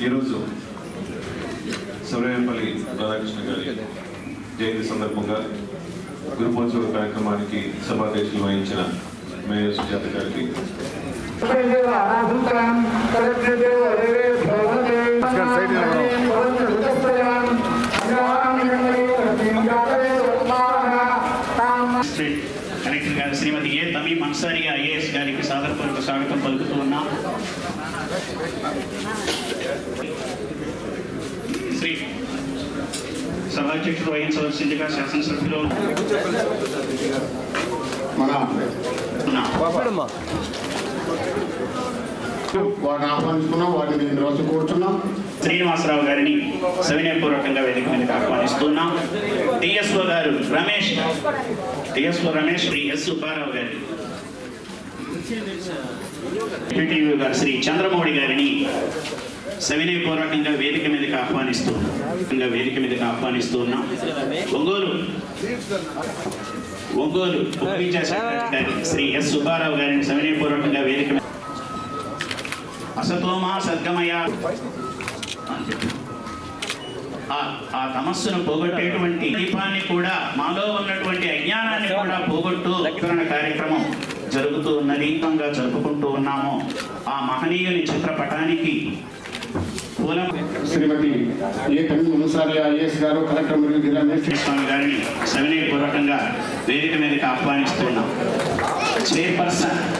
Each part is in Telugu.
ఈరోజు సూర్యపల్లి రాధాకృష్ణ గారి జయంతి సందర్భంగా గురుపోత్సవ కార్యక్రమానికి సభాధ్యక్షులు వహించిన మేయర్ సుజాత గారికి స్టేట్ కలెక్టర్ గారు శ్రీమతి ఏ తమీం అన్సారీ ఐఏఎస్ గారికి సాదరపూర్వక స్వాగతం పలుకుతూ ఉన్నాం శ్రీ సభాధ్యక్షుడు వహించవలసిందిగా శాసనసభ్యులు. వారిని ఆహ్వానిస్తున్నాం వారిని శ్రీనివాసరావు గారిని సవినయపూర్వకంగా వేదిక మీదకి ఆహ్వానిస్తున్నాం. డిఎస్ఓ గారు రమేష్ డిఎస్ఓ రమేష్ శ్రీ ఎస్ సుబ్బారావు గారి. టీటీవీ గారు శ్రీ చంద్రమౌళి గారిని సవినయపూర్వకంగా వేదిక మీదకి ఆహ్వానిస్తున్నాం ఇంకా వేదిక మీదకి ఆహ్వానిస్తూ ఉన్నాం. ఒంగోలు. ఒంగోలు శ్రీ ఎస్ సుబ్బారావు గారిని సవినయపూర్వకంగా వేదిక అసతోమా సద్గమయ. ఆ- తమస్సును పోగొట్టేటువంటి దీపాన్ని కూడా మాలో ఉన్నటువంటి అజ్ఞానాన్ని కూడా పోగొట్టు వివరణ కార్యక్రమం జరుగుతూ ఉన్నది దీపంగా జరుపుకుంటూ ఉన్నాము. ఆ మహనీయుని చిత్రపటానికి శ్రీమతి ఏ తమిళ మున్సారి ఐఏఎస్ గారు కలెక్టర్ మరియు స్వామి గారిని సవినయపూర్వకంగా వేదిక మీదకి ఆహ్వానిస్తున్నాం. చైర్పర్సన్ ం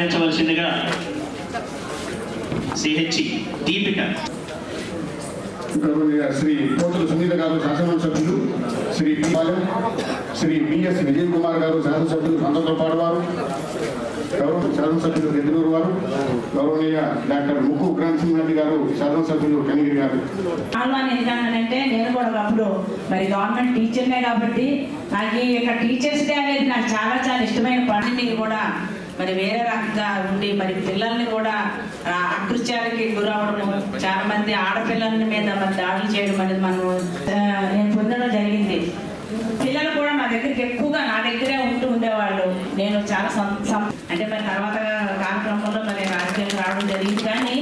అందించవలసిందిగా సిహెచ్ దీపిక గౌరవనీయ శ్రీ పోతుల సునీత గారు శాసనమండలి సభ్యులు శ్రీ. పాలెం శ్రీ బిఎస్ విజయ్ కుమార్ గారు శాసనసభ్యులు సంతతో పాడవారు గౌరవ శాసనసభ్యులు గెద్దలూరు వారు గౌరవనీయ డాక్టర్ ముక్కు క్రాంతిసింహారెడ్డి గారు శాసనసభ్యులు కనిగిరి గారు ఎందుకంటే నేను కూడా ఒకప్పుడు మరి గవర్నమెంట్ టీచర్నే కాబట్టి నాకు ఈ యొక్క టీచర్స్ డే అనేది నాకు చాలా చాలా ఇష్టమైన పనిని కూడా మరి వేరే రకంగా ఉండి మరి పిల్లల్ని కూడా ఆ, అకృత్యాలకి గురవడం చాలా మంది ఆడపిల్లల మీద మరి దాడులు చేయడం అనేది మనం నేను పొందడం జరిగింది. పిల్లలు కూడా నా దగ్గరికి ఎక్కువగా నా దగ్గరే ఉంటూ ఉండేవాళ్ళు. నేను చాలా అంటే మరి తర్వాత కార్యక్రమంలో మరి రాజకీయాలు రావడం జరిగింది. కానీ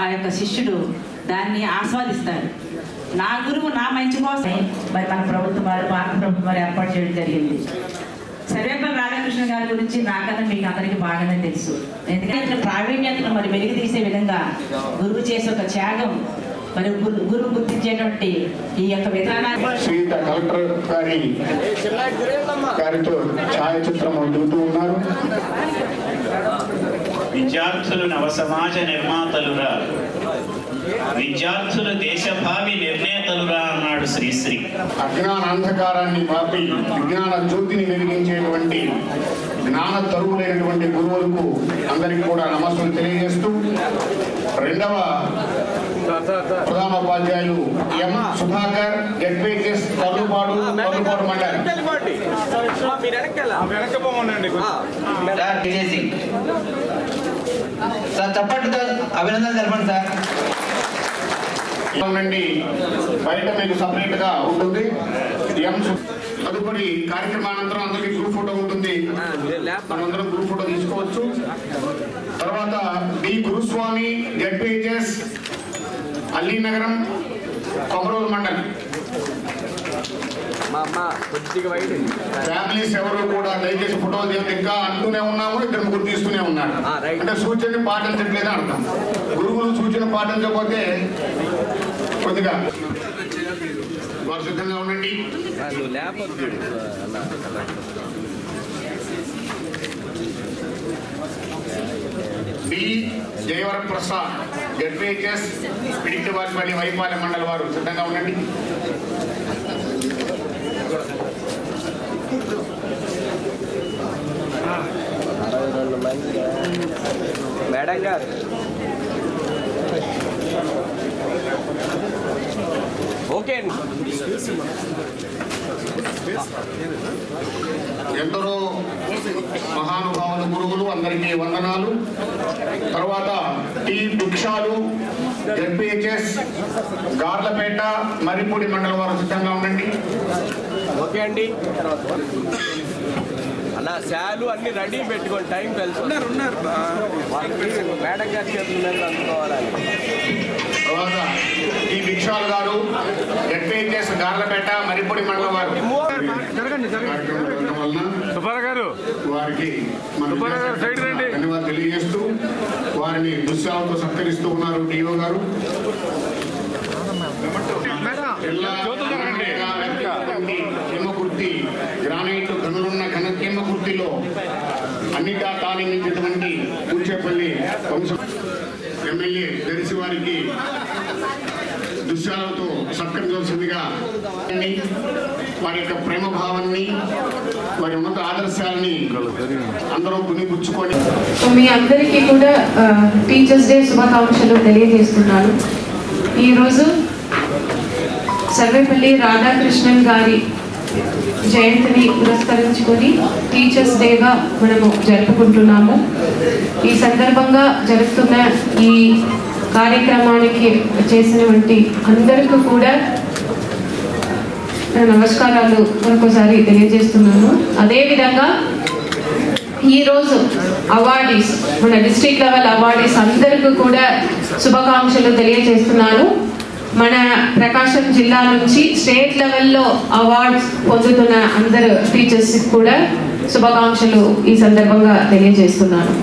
ఆ యొక్క శిష్యుడు దాన్ని ఆస్వాదిస్తాడు. నా గురువు నా మంచి కోసం మరి మన ప్రభుత్వం వారు భారత ప్రభుత్వం వారు ఏర్పాటు చేయడం జరిగింది. సర్వేపల్లి రాధాకృష్ణ గారి గురించి నాకన్నా మీకు అందరికీ బాగానే తెలుసు. ఎందుకంటే ఇట్లా ప్రావీణ్యతను మరి వెలుగు తీసే విధంగా గురువు చేసే ఒక త్యాగం మరి గురు- గురువు గుర్తించేటువంటి ఈ యొక్క విధానాన్ని శ్రీయుత కలెక్టర్ గారి గారితో ఛాయాచిత్రం దిగుతూ ఉన్నారు. విద్యార్థులు నవ సమాజ నిర్మాతలురా. విద్యార్థులు దేశభావి నిర్ణేతలురా అన్నాడు శ్రీశ్రీ. అజ్ఞాన అంధకారాన్ని మాపి విజ్ఞాన జ్యోతిని వెలిగించేటువంటి జ్ఞాన తరువులైనటువంటి గురువులకు అందరికీ కూడా నమస్సులు తెలియజేస్తూ రెండవ ప్రధానోపాధ్యాయులు ఎం సుధాకర్ జడ్పీఎస్ తల్లుపాడు తల్లుపాడు మండలం. సార్ విజయ్ సార్ అభినందనలు తెలపండి సార్. నుండి బయట మీకు సపరేట్గా ఉంటుంది తదుపరి కార్యక్రమానంతరం అందరికీ గ్రూప్ ఫోటో ఉంటుంది. మనందరం గ్రూప్ ఫోటో తీసుకోవచ్చు. తర్వాత డి. గురుస్వామి జడ్పీహెచ్ఎస్ అల్లీనగరం కొమరూరు మండలం. ఫ్యామిలీస్ ఎవరు కూడా దయచేసి ఫోటోలు తీయద్దు ఇంకా అంటూనే ఉన్నాము ఇద్దరు ముగ్గురు తీస్తూనే ఉన్నారు. అంటే సూచనని పాటించట్లేదని అర్థం. గురువులు సూచన పాటించకపోతే కొద్దిగా వారు సిద్ధంగా ఉండండి డి జయవరం ప్రసాద్ జడ్పీహెచ్ఎస్ పిడికి వారిపల్లి వైపాలెం మండలి వారు సిద్ధంగా ఉండండి. మేడం గారు. ఓకే. అండి ఎందరో మహానుభావులు గురువులు అందరికీ వందనాలు. తర్వాత టి. భిక్షాలు జడ్పిహెచ్ఎస్ గార్లపేట మరిపూడి మండలం వారు సిద్ధంగా ఉండండి. ఓకే అండి. అన్న శాలు అన్ని రెడీ పెట్టుకోండి టైం కలిసి ఉన్నారు ఉన్నారు. మేడం గారి చేతుల మీద అందుకోవాలని తర్వాత టి భిక్షాల్ గారు జడ్పిహెచ్ఎస్ గార్లపేట మరిపూడి మండలం వారు. వారికి. ధన్యవాదాలు తెలియజేస్తూ వారిని దుశ్శాలతో సత్కరిస్తూ ఉన్నారు డిఓ గారు. సత్కరించవలసిందిగా వారి యొక్క ప్రేమ భావాన్ని వారి ఉన్నత ఆదర్శాలని అందరూ పునిపుచ్చుకొని సో మీ అందరికీ కూడా టీచర్స్ డే శుభాకాంక్షలు తెలియజేస్తున్నాను. ఈరోజు సర్వేపల్లి రాధాకృష్ణన్ గారి జయంతిని పురస్కరించుకొని టీచర్స్ డేగా మనము జరుపుకుంటున్నాము. ఈ సందర్భంగా జరుగుతున్న ఈ కార్యక్రమానికి చేసినటువంటి అందరికీ కూడా నమస్కారాలు మరొకసారి తెలియజేస్తున్నాను. అదేవిధంగా ఈరోజు అవార్డీస్ మన డిస్ట్రిక్ట్ లెవెల్ అవార్డీస్ అందరికీ కూడా శుభాకాంక్షలు తెలియజేస్తున్నాను. మన ప్రకాశం జిల్లా నుంచి స్టేట్ లెవెల్లో అవార్డ్స్ పొందుతున్న అందరు టీచర్స్కి కూడా శుభాకాంక్షలు ఈ సందర్భంగా తెలియజేస్తున్నాను.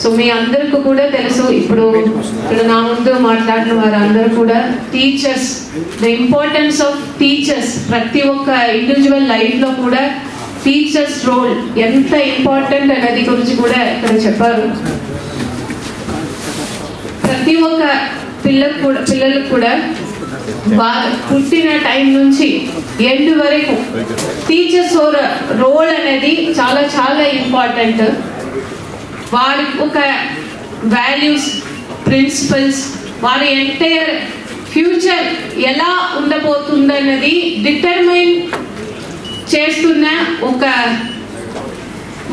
సో మీ అందరికీ కూడా తెలుసు ఇప్పుడు ఇక్కడ నా ముందు మాట్లాడిన వారందరూ కూడా teachers the importance of teachers ప్రతి ఒక్క ఇండివిజువల్ లైఫ్లో కూడా టీచర్స్ రోల్ ఎంత ఇంపార్టెంట్ అనేది గురించి కూడా ఇక్కడ చెప్పారు. ప్రతి ఒక్క పిల్లకు కూడా పిల్లలకు కూడా బాగా పుట్టిన టైం నుంచి ఎండ్ వరకు టీచర్స్ రోల్ అనేది చాలా చాలా ఇంపార్టెంట్ వారి ఒక వాల్యూస్ ప్రిన్సిపల్స్ వారి ఎంటైర్ ఫ్యూచర్ ఎలా ఉండబోతుందన్నది డిటర్మైన్ చేస్తున్న ఒక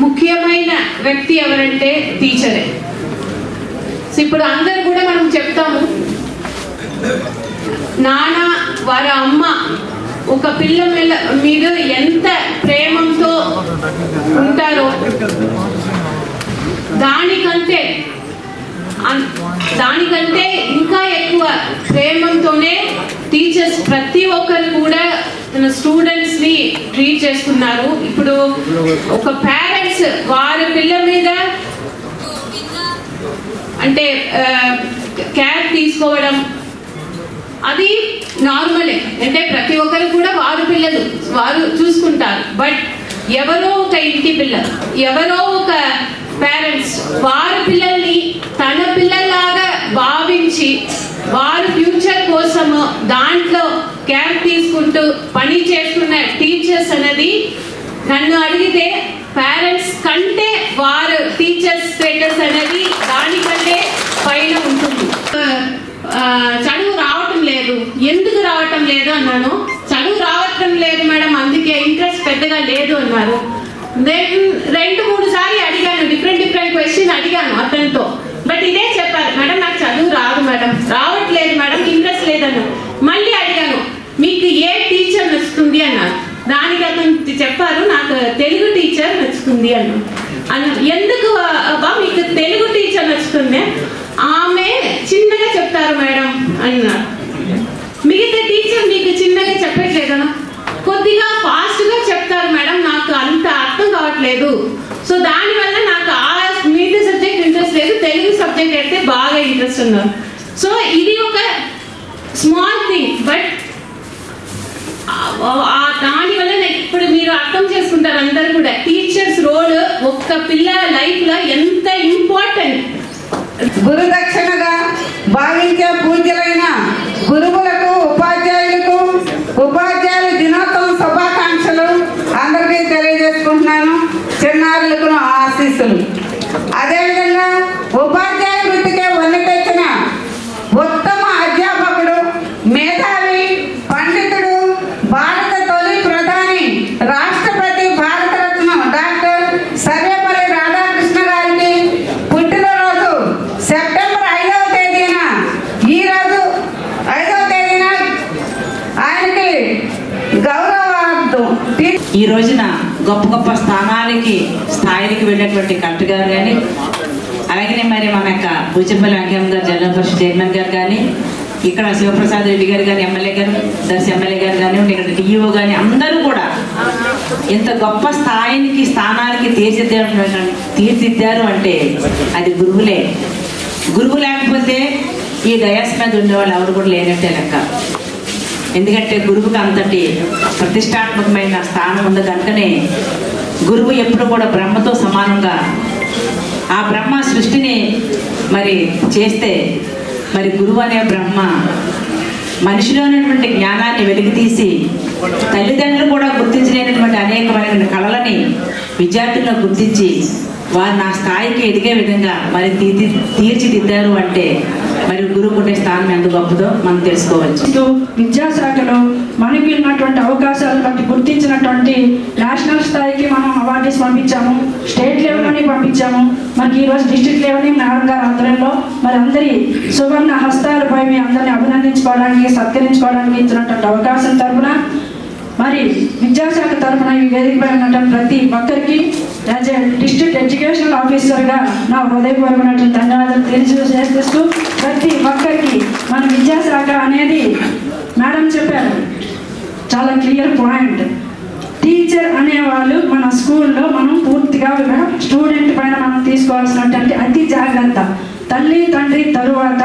ముఖ్యమైన వ్యక్తి ఎవరంటే టీచరే సో ఇప్పుడు అందరు కూడా మనం చెప్తాము నాన్న వారి అమ్మ ఒక పిల్ల మీద మీద ఎంత ప్రేమంతో ఉంటారో దానికంటే దానికంటే ఇంకా ఎక్కువ ప్రేమంతోనే టీచర్స్ ప్రతి ఒక్కరు కూడా తన స్టూడెంట్స్ని ట్రీట్ చేస్తున్నారు. ఇప్పుడు ఒక పేరెంట్స్ వారి పిల్ల మీద అంటే కేర్ తీసుకోవడం అది నార్మలే. అంటే ప్రతి ఒక్కరు కూడా వారు పిల్లలు వారు చూసుకుంటారు. బట్ ఎవరో ఒక ఇంటి పిల్ల ఎవరో ఒక పేరెంట్స్ వారి పిల్లల్ని తన పిల్లల్లాగా భావించి వారి ఫ్యూచర్ కోసము దాంట్లో కేర్ తీసుకుంటూ పని చేస్తున్న టీచర్స్ అనేది నన్ను అడిగితే పేరెంట్స్ కంటే వారు టీచర్స్ స్టేటస్ అనేది దానికంటే పైన ఉంటుంది. చదువు రావటం లేదు. ఎందుకు రావటం లేదు అన్నాను. చదువు రావటం లేదు మేడం అందుకే ఇంట్రెస్ట్ పెద్దగా లేదు అన్నారు. నేను రెండు మూడు సార్లు అడిగాను డిఫరెంట్ డిఫరెంట్ క్వశ్చన్ అడిగాను అతనితో. బట్ ఇదే చెప్పారు మేడం నాకు చదువు రాదు మేడం రావట్లేదు మేడం ఇంట్రెస్ట్ లేదన్నారు మళ్ళీ అడిగాను మీకు ఏ టీచర్ నచ్చుతుంది? అన్నారు. దానికి అతను చెప్పారు నాకు తెలుగు టీచర్ నచ్చుతుంది అన్నారు. అన్న ఎందుకు అబ్బా మీకు తెలుగు టీచర్ నచ్చుతుంది ఆమె చిన్నగా చెప్తారు మేడం అన్నారు మిగతా టీచర్ మీకు చిన్నగా చెప్పట్లేదా కొద్దిగా ఫాస్ట్గా చెప్తారు మేడం నాకు అంత రావట్లేదు. సో దానివల్ల నాకు ఆ మిగతా సబ్జెక్ట్ ఇంట్రెస్ట్ లేదు తెలుగు సబ్జెక్ట్ అయితే బాగా ఇంట్రెస్ట్ ఉన్నారు. సో ఇది ఒక స్మాల్ థింగ్ బట్ దాని వల్ల ఇప్పుడు మీరు అర్థం చేసుకుంటారు అందరు కూడా. టీచర్స్ రోల్ ఒక్క పిల్ల లైఫ్లో ఎంత ఇంపార్టెంట్ గురుదక్షిణగా భావించే పూజలైన గురువులకు ఉపాధ్యాయులకు ఉపాధ్యాయుల దినోత్సవం శుభాకాంక్షలు అందరికీ తెలియజేసుకుంటున్నాను చిన్నారులకు ఆశీస్సులు. అదేవిధంగా ఉపాధి స్థాయిలకి కలెక్టర్ గారు కానీ అలాగనే మరి మన యొక్క భూచంపల్లి వెంకయ్య గారు జిల్లా పరిషత్ చైర్మన్ గారు కానీ ఇక్కడ శివప్రసాద్ రెడ్డి గారు కానీ ఎమ్మెల్యే గారు దర్శి ఎమ్మెల్యే గారు కానివ్వండి ఇక్కడ డిఈఓ కానీ అందరూ కూడా ఇంత గొప్ప స్థాయికి స్థానానికి తీర్చిదిద్దారు తీర్చిదిద్దారు అంటే అది గురువులే. గురువు లేకపోతే ఈ డయాస్ మీద ఉండేవాళ్ళు ఎవరు కూడా లేనట్టే లెక్క. ఎందుకంటే గురువుకి అంతటి ప్రతిష్టాత్మకమైన స్థానం ఉంది కనుకనే గురువు ఎప్పుడు కూడా బ్రహ్మతో సమానంగా ఆ బ్రహ్మ సృష్టిని మరి చేస్తే మరి గురువు అనే బ్రహ్మ మనిషిలో ఉన్నటువంటి జ్ఞానాన్ని వెలికితీసి తల్లిదండ్రులు కూడా గుర్తించలేనటువంటి అనేకమైన కళలని విద్యార్థుల్లో గుర్తించి వారు నా స్థాయికి ఎదిగే విధంగా మరి తీర్చి తీర్చిదిద్దారు అంటే మరి గురువు ఉండే స్థానం ఎంత గొప్పదో మనం తెలుసుకోవచ్చు. విద్యాశాఖలో మనకి ఉన్నటువంటి అవకాశాలు బట్టి గుర్తించినటువంటి నేషనల్ స్థాయికి మనం అవార్డీస్ పంపించాము స్టేట్ లెవెల్లోని పంపించాము. మనకి ఈరోజు డిస్ట్రిక్ట్ లెవెల్ని మేడం గారు ఆధ్వర్యంలో మరి అందరి సువర్ణ హస్తాలపై మీ అందరినీ అభినందించుకోవడానికి సత్కరించుకోవడానికి ఇచ్చినటువంటి అవకాశం తరపున మరి విద్యాశాఖ తరఫున ఈ వేదికపై ఉన్నటువంటి ప్రతి ఒక్కరికి యాజ్ ఏ డిస్ట్రిక్ట్ ఎడ్యుకేషనల్ ఆఫీసర్గా నా హృదయపూర్వమైనటువంటి ధన్యవాదాలు తెలియజేస్తూ ప్రతి ఒక్కరికి మన విద్యాశాఖ అనేది మేడం చెప్పారు చాలా క్లియర్ పాయింట్. టీచర్ అనేవాళ్ళు మన స్కూల్లో మనం పూర్తిగా స్టూడెంట్ పైన మనం తీసుకోవాల్సినటువంటి అతి జాగ్రత్త. తల్లి తండ్రి తరువాత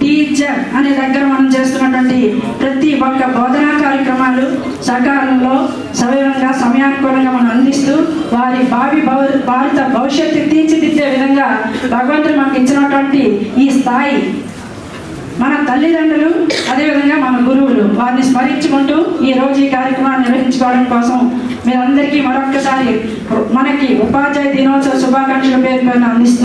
టీచర్ అనే దగ్గర మనం చేస్తున్నటువంటి ప్రతి ఒక్క బోధనా కార్యక్రమాలు సకాలంలో సవివరంగా సమయానుకూలంగా మనం అందిస్తూ వారి భావి భవ- భారత భవిష్యత్తు తీర్చిదిద్దే విధంగా భగవంతుడు మనకు ఇచ్చినటువంటి ఈ స్థాయి మన తల్లిదండ్రులు అదేవిధంగా మన గురువులు వారిని స్మరించుకుంటూ ఈ రోజు ఈ కార్యక్రమాన్ని నిర్వహించుకోవడం కోసం మీరందరికీ మరొక్కసారి మనకి ఉపాధ్యాయ దినోత్సవ శుభాకాంక్షల పేరు పైన అందిస్తూ